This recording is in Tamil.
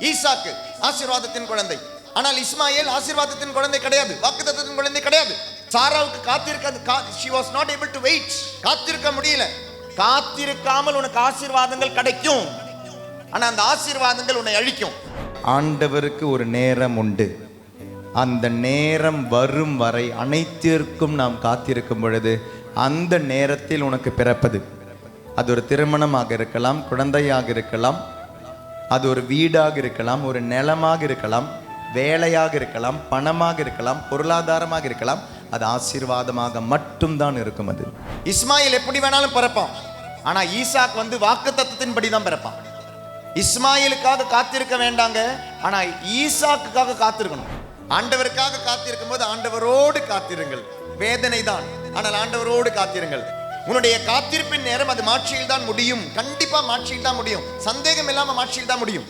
ஈசாக்கு ஆசீர்வாதத்தின் குழந்தை. ஆனால் இஸ்மாயில் ஆசீர்வாதத்தின் குழந்தை கிடையாது. வாக்குத்தத்தத்தின் குழந்தை கிடையாது. சாராவுக்கு காத்திருக்க she was not able to wait காத்திருக்க முடியல. காத்திருக்காமல் உனக்கு ஆசீர்வாதங்கள் கிடைக்கும். ஆனால் அந்த ஆசீர்வாதங்கள் உன்னை அழிக்கும். ஆண்டவருக்கு ஒரு நேரம் உண்டு. அந்த நேரம் வரும் வரை அனைத்திற்கும் நாம் காத்திருக்கும் பொழுது அந்த நேரத்தில் உனக்கு பிறப்பது. அது ஒரு திருமணமாக இருக்கலாம் குழந்தையாக இருக்கலாம் அது ஒரு வீடாக இருக்கலாம் ஒரு நிலமாக இருக்கலாம் வேலையாக இருக்கலாம் பணமாக இருக்கலாம் பொருளாதாரமாக இருக்கலாம் அது ஆசீர்வாதமாக மட்டும்தான் இருக்கும் அது. இஸ்மாயில் எப்படி வேணாலும் பிறப்பான். ஆனால் ஈசாக் வந்து வாக்கு தத்துவத்தின்படி தான் பிறப்பான். இஸ்மாயிலுக்காக காத்திருக்க வேண்டாங்க ஆனால் ஈசாக்குக்காக காத்திருக்கணும். ஆண்டவருக்காக காத்திருக்கும் போது ஆண்டவரோடு காத்திருங்கள். வேதனை தான் ஆனால் ஆண்டவரோடு காத்திருங்கள். உன்னுடைய காத்திருப்பின் நேரம் அது மாட்சியில் தான் முடியும். கண்டிப்பா மாட்சியில் தான் முடியும். சந்தேகம் இல்லாம மாட்சியில் தான் முடியும்.